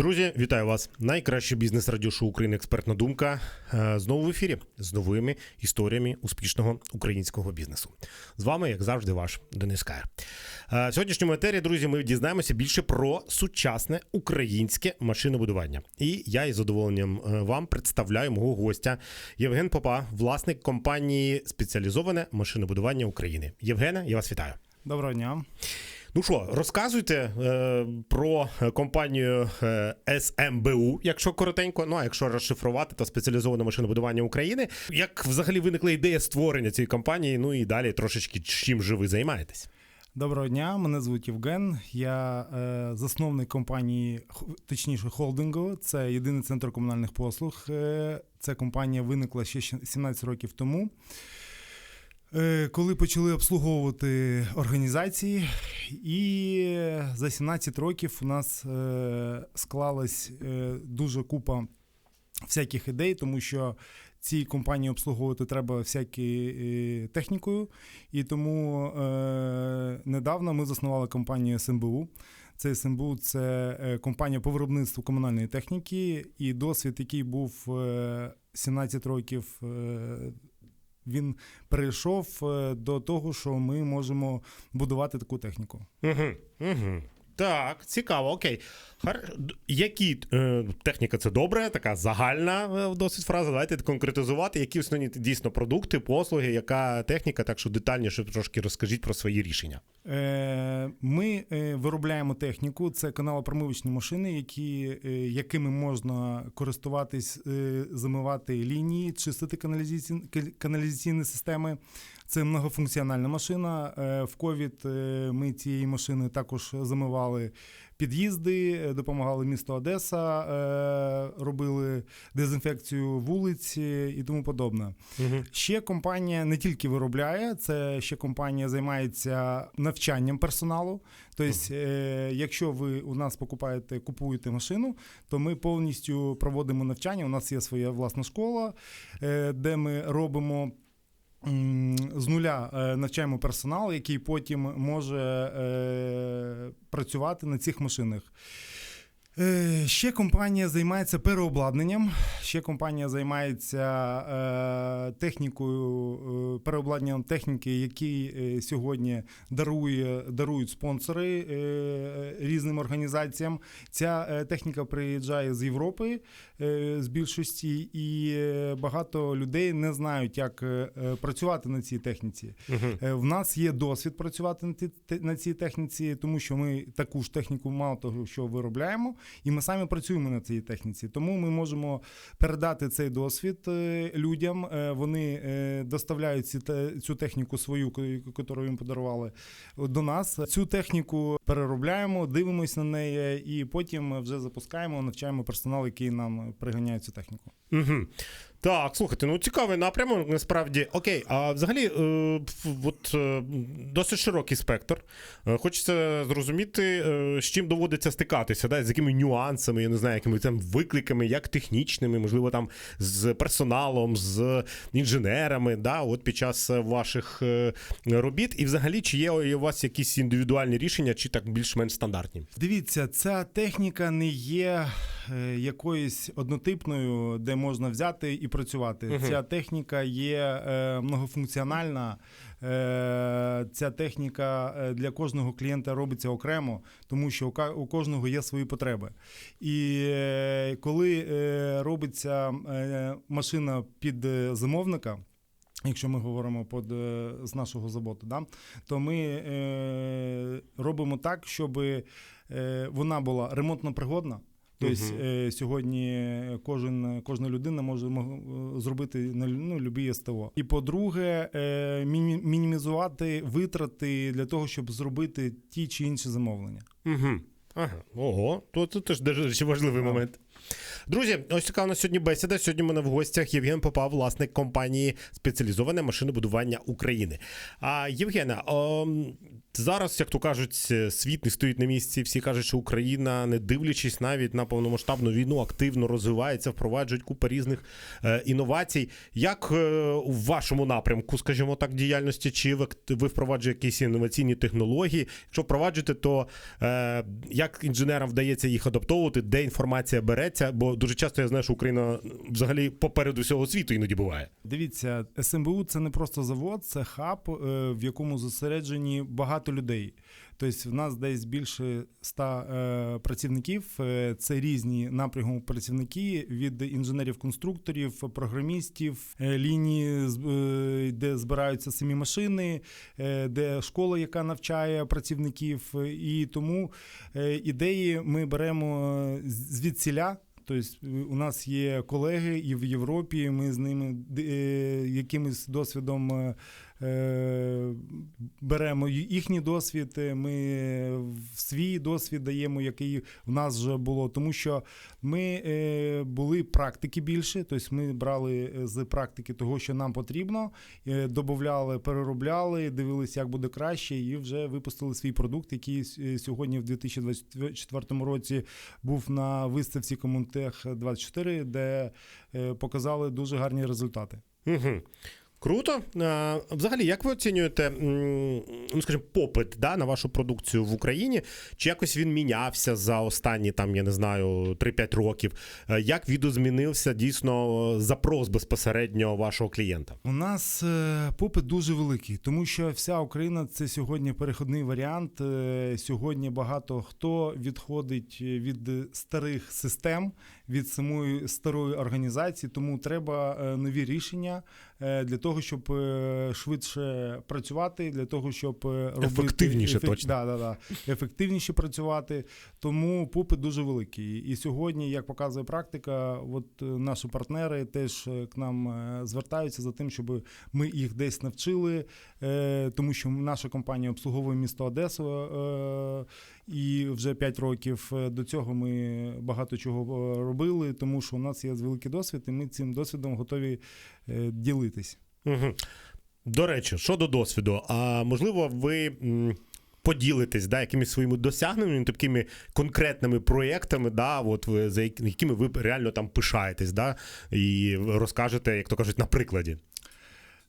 Друзі, вітаю вас! Найкраще бізнес радіошоу України Експертна думка е, знову в ефірі з новими історіями успішного українського бізнесу. З вами, як завжди, ваш Денис Каєр. Е, В сьогоднішньому етері, друзі, ми дізнаємося більше про сучасне українське машинобудування. І я із задоволенням е, вам представляю мого гостя Євген Попа, власник компанії Спеціалізоване машинобудування України. Євгене, я вас вітаю. Доброго дня. Ну що, розказуйте е, про компанію е, СМБУ, якщо коротенько. Ну а якщо розшифрувати, то спеціалізоване машинобудування України. Як взагалі виникла ідея створення цієї компанії? Ну і далі трошечки чим же ви займаєтесь? Доброго дня, мене звуть Євген. Я е, засновник компанії, точніше, холдингу. Це єдиний центр комунальних послуг. Е, ця компанія виникла ще щ- 17 років тому. Е, коли почали обслуговувати організації, і за 17 років у нас е, склалась е, дуже купа всяких ідей, тому що ці компанії обслуговувати треба всякі е, технікою. І тому е, недавно ми заснували компанію СМБУ. Це СМБУ це е, компанія по виробництву комунальної техніки, і досвід, який був е, 17 років, е, він перейшов е, до того, що ми можемо будувати таку техніку. Угу, угу. Так, цікаво, окей. Хар... Які е, техніка це добре, така загальна е, досить фраза. Давайте конкретизувати, які основні дійсно продукти, послуги, яка техніка, так що детальніше трошки розкажіть про свої рішення. Е, Ми е, виробляємо техніку. Це каналопромивочні машини, які, е, якими можна користуватись, е, замивати лінії, чистити каналізаційні, каналізаційні системи. Це многофункціональна машина. Е, В ковід е, ми цією машиною також замивали під'їзди, е, допомагали місту Одеса, робили дезінфекцію вулиць е, і тому подобне. Угу. Ще компанія не тільки виробляє, це ще компанія займається навчанням персоналу. Тобто, е, якщо ви у нас покупаєте, купуєте машину, то ми повністю проводимо навчання. У нас є своя власна школа, де ми робимо. З нуля е, навчаємо персонал, який потім може е, працювати на цих машинах. Е, Ще компанія займається переобладнанням. Ще компанія займається е, технікою, е, переобладнанням техніки, які сьогодні дарує, дарують спонсори різним організаціям. Ця техніка приїжджає з Європи з більшості, і багато людей не знають, як працювати на цій техніці. Угу. В нас є досвід працювати на цій техніці, тому що ми таку ж техніку мало того, що виробляємо, і ми самі працюємо на цій техніці. Тому ми можемо передати цей досвід е, людям. Е, Вони е, доставляють цю техніку свою, яку їм подарували до нас. Цю техніку переробляємо, дивимося на неї, і потім вже запускаємо, навчаємо персонал, який нам приганяє цю техніку. Угу. Так, слухайте, ну цікавий напрямок, насправді. Окей, а взагалі, е, от, е, досить широкий спектр. Е, хочеться зрозуміти, е, з чим доводиться стикатися, да? з якими нюансами, я не знаю, якими там викликами, як технічними, можливо, там з персоналом, з інженерами, да? от під час ваших е, робіт. І взагалі, чи є у вас якісь індивідуальні рішення, чи так більш-менш стандартні? Дивіться, ця техніка не є якоюсь однотипною, де можна взяти і працювати. Мгм. Ця техніка є е, многофункціональна. Е, ця техніка е, для кожного клієнта робиться окремо, тому що у кожного є свої потреби. І е, коли е, робиться е, машина під е, замовника. Якщо ми говоримо под, е, з нашого заводу, да, то ми е, робимо так, щоб е, вона була ремонтно пригодна. Тобто е, сьогодні кожен, кожна людина може мо- е, зробити на ну, любі СТО. І по-друге, е, міні- мінімізувати витрати для того, щоб зробити ті чи інші замовлення. Угу. Ага. Ого, то це теж дуже важливий момент. Друзі, ось така у нас сьогодні бесіда. Сьогодні у мене в гостях Євген Попав, власник компанії спеціалізоване машинобудування України. А Євгена, о, зараз, як то кажуть, світ не стоїть на місці. Всі кажуть, що Україна, не дивлячись навіть на повномасштабну війну, активно розвивається, впроваджують купа різних е, інновацій. Як е, у вашому напрямку, скажімо так, діяльності, чи ви, ви впроваджуєте якісь інноваційні технології? Якщо впроваджуєте, то е, як інженерам вдається їх адаптовувати, де інформація береться? Бо дуже часто я знаю, що Україна взагалі попереду всього світу іноді буває. Дивіться, СМБУ це не просто завод, це хаб, е, в якому зосереджені багато людей. Тобто, в нас десь більше ста е, працівників. Е, Це різні напряму працівники від інженерів-конструкторів, програмістів, лінії, де збираються самі машини, де школа, яка навчає працівників. І тому ідеї ми беремо звідсіля. Тобто у нас є колеги і в Європі. Ми з ними е, якимось досвідом е, е, беремо ї- їхній досвід. е, Ми свій досвід даємо, який в нас вже було. Тому що ми е, були практики більше. Тобто ми брали е, з практики того, що нам потрібно, е, додавали, переробляли, дивилися, як буде краще, і вже випустили свій продукт, який е, сьогодні в 2024 році був на виставці Комунтех 24, де е, показали дуже гарні результати. Угу. Круто. Взагалі, як ви оцінюєте, ну скажімо, попит да, на вашу продукцію в Україні? Чи якось він мінявся за останні там, я не знаю, 3-5 років? Е, Як відозмінився дійсно запрос безпосередньо вашого клієнта? У нас е, попит дуже великий, тому що вся Україна це сьогодні переходний варіант. Е, Сьогодні багато хто відходить від старих систем, від самої старої організації, тому треба нові рішення для того, щоб е, швидше працювати, для того, щоб е, робити Ефективніше, точно. Да, да, да, ефективніше працювати. Тому попит дуже великий. І сьогодні, як показує практика, от е, наші партнери теж е, к нам е, звертаються за тим, щоб ми їх десь навчили, е, тому що наша компанія обслуговує місто Одесу. е, І вже 5 років е, до цього ми багато чого е, робили, тому що у нас є великий досвід, і ми цим досвідом готові е, ділитись. Угу. До речі, щодо досвіду, а можливо, ви. Поділитись Поділитесь да, якимись своїми досягненнями, такими конкретними проєктами, да, от ви, за якими ви реально там пишаєтесь, да, і розкажете, як то кажуть, на прикладі.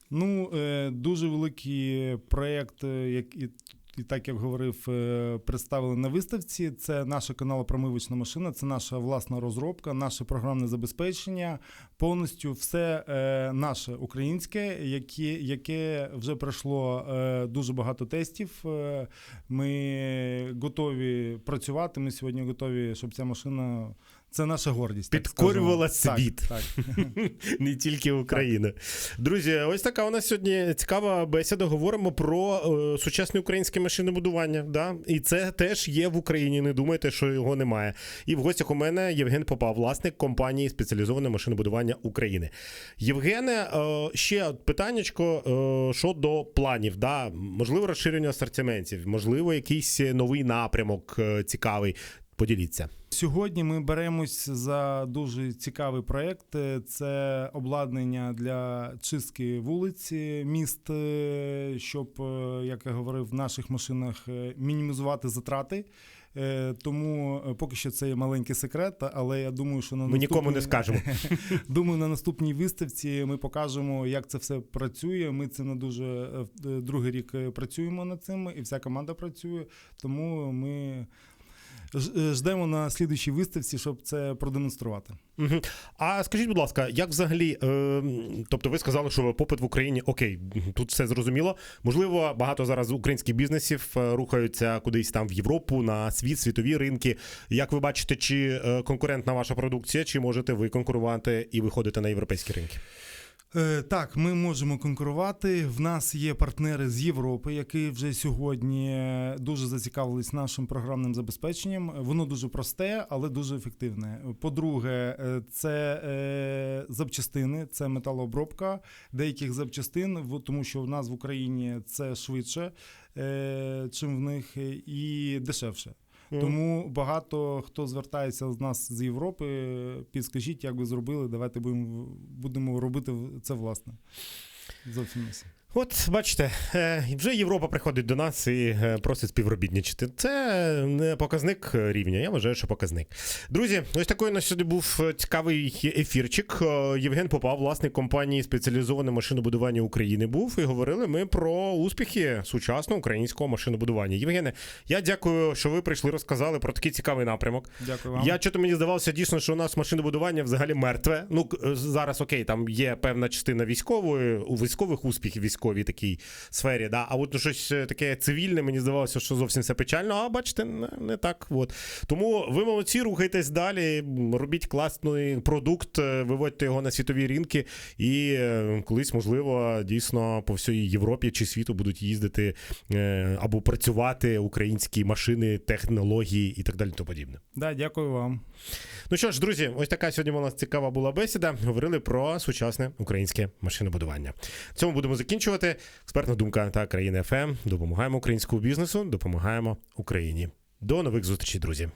Ну, е, дуже великий проєкт, е, і, так як говорив, е, представили на виставці. Це наша каналопромивочна машина, це наша власна розробка, наше програмне забезпечення. Повністю все е, наше українське, яке, яке вже пройшло е, дуже багато тестів. Ми готові працювати. Ми сьогодні готові, щоб ця машина. Це наша гордість. Підкорювала скажемо. світ. Так, так. Не тільки Україна. Друзі, ось така у нас сьогодні цікава бесіда. Говоримо про е, сучасне українське машинобудування. Да? І це теж є в Україні. Не думайте, що його немає. І в гостях у мене Євген Попа, власник компанії спеціалізоване машинобудування України. Євгене, е, ще питаннячко е, щодо планів. Да? Можливо, розширення асортиментів, можливо, якийсь новий напрямок е, цікавий. Поділіться. Сьогодні ми беремось за дуже цікавий проєкт. Це обладнання для чистки вулиць міст, е, щоб, е, як я говорив, в наших машинах е, мінімізувати затрати. Тому поки що це є маленький секрет, але я думаю, що на Ми нікому не скажемо. Думаю, на наступній виставці ми покажемо, як це все працює. Ми це на дуже другий рік працюємо над цим, і вся команда працює. Тому ми ждемо на слідуючій виставці, щоб це продемонструвати. Мгм. А скажіть, будь ласка, як взагалі, е, тобто ви сказали, що попит в Україні окей, тут все зрозуміло. Можливо, багато зараз українських бізнесів е, рухаються кудись там в Європу, на світ, світові ринки. Як ви бачите, чи е, конкурентна ваша продукція, чи можете ви конкурувати і виходити на європейські ринки? Е, Так, ми можемо конкурувати. В нас є партнери з Європи, які вже сьогодні дуже зацікавились нашим програмним забезпеченням. Воно дуже просте, але дуже ефективне. По-друге, е, це е, запчастини, це металообробка деяких запчастин, тому що в нас в Україні це швидше, е, чим в них, і дешевше. Тому багато хто звертається з нас з Європи. Підскажіть, як ви зробили. Давайте будемо, будемо робити це власне. Зовсім. От бачите, е, вже Європа приходить до нас і е, просить співробітничати. Це не показник рівня. Я вважаю, що показник. Друзі, ось такий у нас сьогодні був цікавий ефірчик. Е, Євген Попав, власник компанії спеціалізоване машинобудування України, був і говорили ми про успіхи сучасного українського машинобудування. Євгене, я дякую, що ви прийшли, розказали про такий цікавий напрямок. Дякую вам. Я чого мені здавалося дійсно, що у нас машинобудування взагалі мертве. Ну е, зараз окей, там є певна частина військової, у військових успіхів військовій такій сфері. Да? А от щось е, таке цивільне, мені здавалося, що зовсім все печально. А бачите, не, не так. От. Тому ви молодці, рухайтесь далі, робіть класний продукт, е, виводьте його на світові ринки, і е, колись, можливо, дійсно по всій Європі чи світу будуть їздити або працювати українські машини, технології і так далі. тому подібне. Да, дякую вам. Ну що ж, друзі, ось така сьогодні у нас цікава була бесіда. Говорили про сучасне українське машинобудування. Цьому будемо закінчувати. Експертна думка та країни ФМ. Допомагаємо українському бізнесу, допомагаємо Україні. До нових зустрічей, друзі.